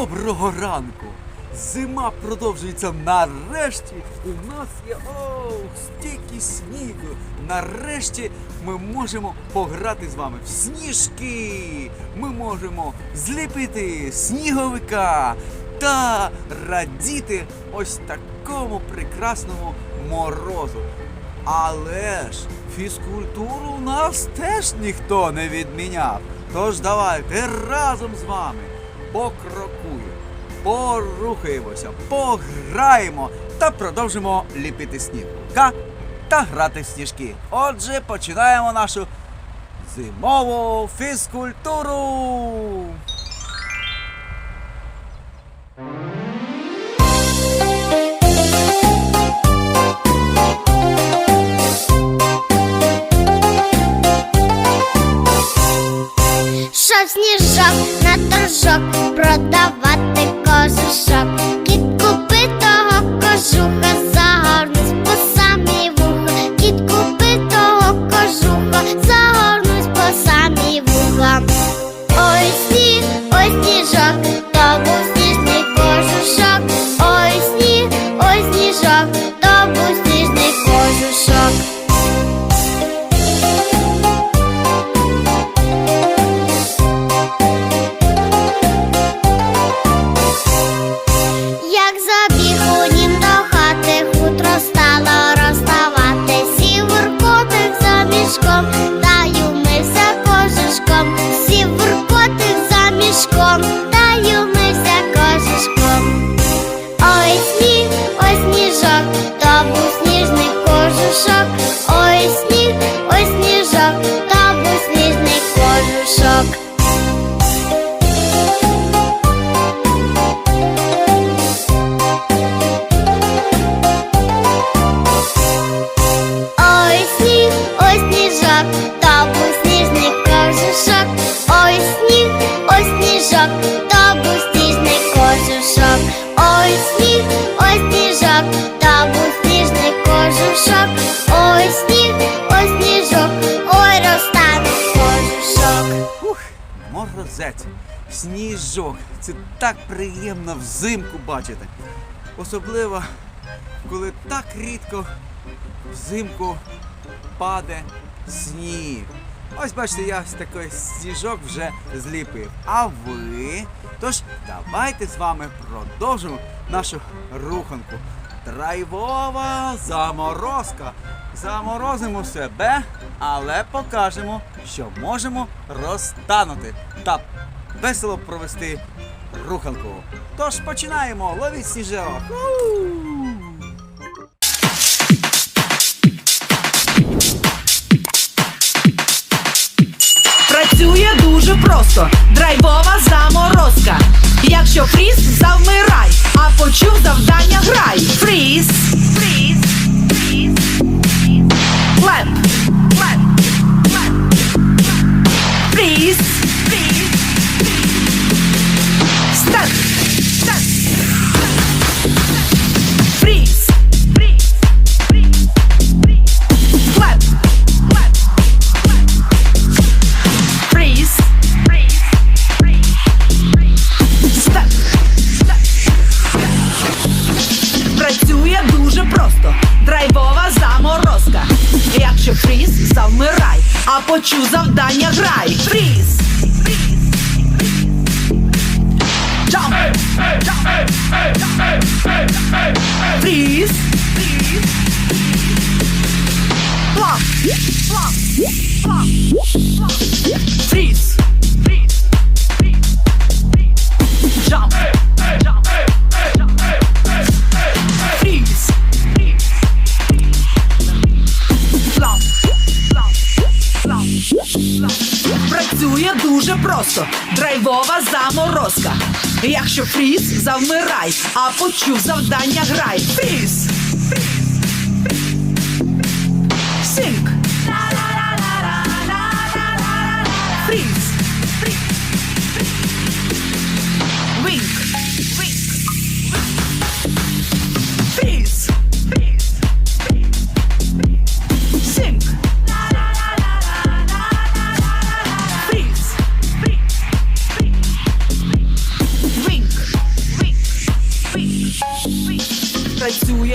Доброго ранку! Зима продовжується нарешті. У нас є ох, стільки снігу. Нарешті ми можемо пограти з вами в сніжки. Ми можемо зліпити сніговика та радіти ось такому прекрасному морозу. Але ж фізкультуру у нас теж ніхто не відміняв. Тож давайте разом з вами покрокуємо, порухаємося, пограємо та продовжимо ліпити сніг. Та грати в сніжки. Отже, починаємо нашу зимову фізкультуру. Морозець, сніжок. Це так приємно взимку бачити. Особливо, коли так рідко взимку паде сніг. Ось бачите, я такий сніжок вже зліпив. А ви? Тож давайте з вами продовжимо нашу руханку. Драйвова заморозка. Заморозимо себе, але покажемо, що можемо розтанути та весело провести руханку. Тож починаємо. Ловіть сніжок. Працює дуже просто, драйвова заморозка. Якщо фріз, завмирай, а почув завдання грай. Фріз, фріз, просто. Драйвова заморозка. Якщо фріз, завмирай, а почув завдання грай. Фріз. Jump. Фріз. Фріз. Plop. Plop. Plop. Якщо фріз, завмирай, а почув завдання грай. Фріз.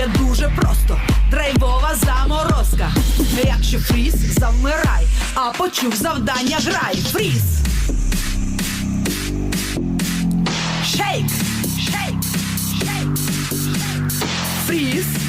Працює дуже просто, драйвова заморозка. Якщо фріз, завмирай, а почув завдання грай. Фріз. Шейк. Шейк. Шейк. Фріз.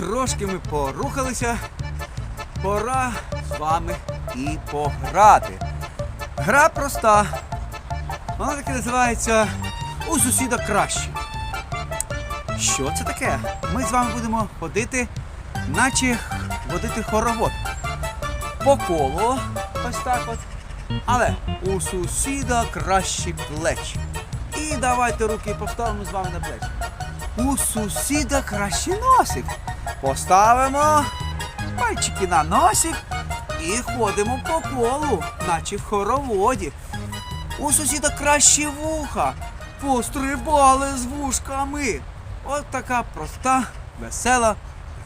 Трошки ми порухалися. Пора з вами і пограти. Гра проста. Вона таки називається У сусіда краще. Що це таке? Ми з вами будемо ходити, наче водити хоровод. По колу. Ось так от. Але у сусіда кращі плечі. І давайте руки поставимо з вами на плечі. У сусіда кращий носик. Поставимо пальчики на носик і ходимо по колу, наче в хороводі. У сусіда кращі вуха. Пострибали з вушками. От така проста, весела,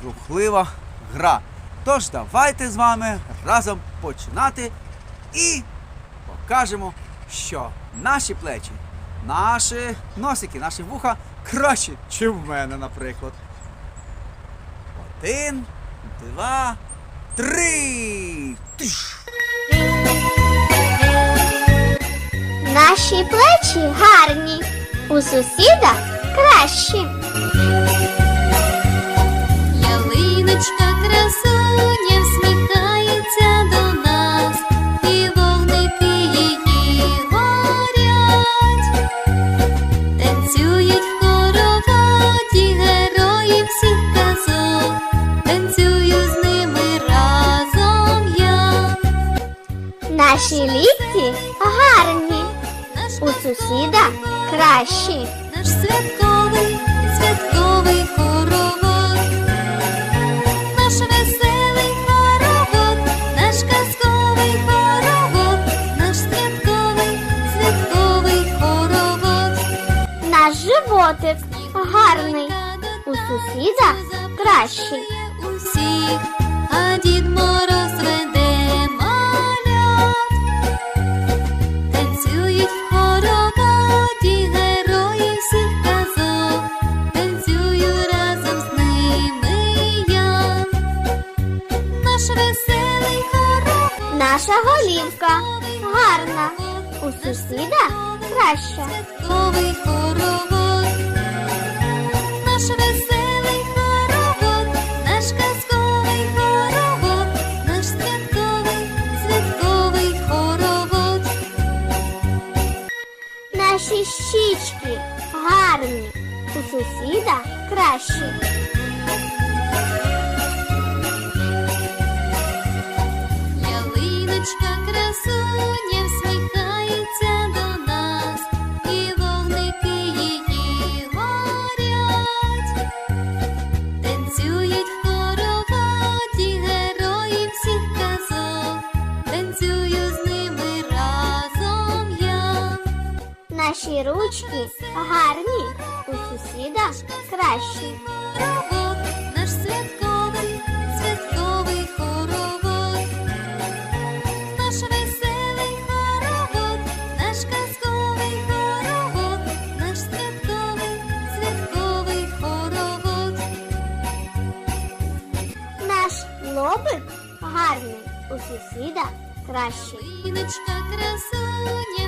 рухлива гра. Тож давайте з вами разом починати і покажемо, що наші плечі, наші носики, наші вуха кращі, ніж в мене, наприклад. Один, два, три. Тиш. Наші плечі гарні, у сусіда кращі. Ялиночка сусіда кращі. наш святковий, святковий хоровод, наш веселий хоровод, наш казковий хоровод, наш святковий, святковий хоровод. Наш животик гарний, у сусіда кращий. Усіх, а Дід Мороз Наша голівка гарна, у сусіда краща. святковий хоровод, наш веселий хоровод, наш казковий хоровод, наш святковий, святковий хоровод. Наші щічки гарні, у сусіда кращі. Сусіда кращі. Хоровод, наш святковий, святковий хоровод, наш веселий хоровод, наш казковий хоровод, наш святковий, святковий хоровод. Наш лобик гарний, у сусіда кращий. Ліночка красуня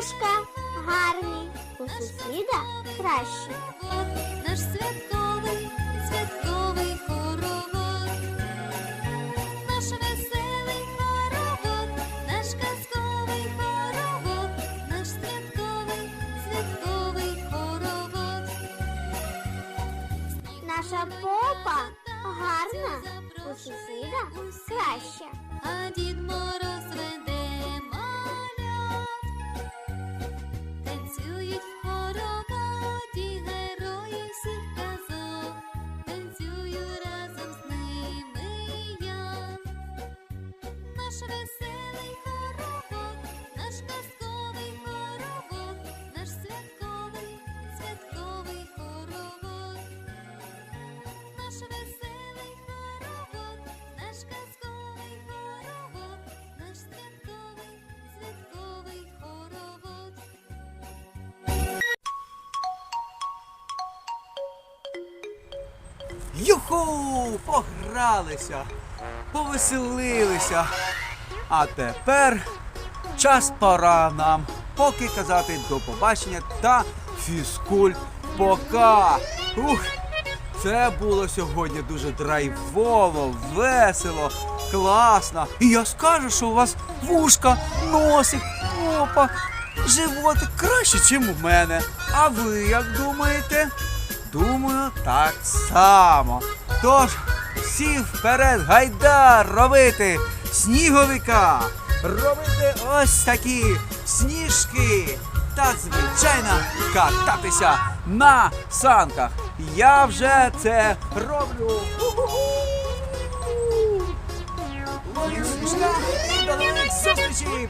вушка гарні, у сусіда кращі. От наш святковий, святковий хоровод, наш веселий хоровод, наш казковий хоровод, наш святковий, святковий хоровод. Наша попа гарна, у сусіда краща. А Дід Мороз Юху! Погралися, повеселилися. А тепер час пора нам поки казати до побачення та фізкульт пока. Ух, це було сьогодні дуже драйвово, весело, класно. І я скажу, що у вас вушка, носик, попа, животик краще, ніж у мене. А ви як думаєте? Думаю, так само. Тож, всі вперед гайда робити сніговика, робити ось такі сніжки та, звичайно, кататися на санках. Я вже це роблю. Ловіть сніжка до нових зустрічей!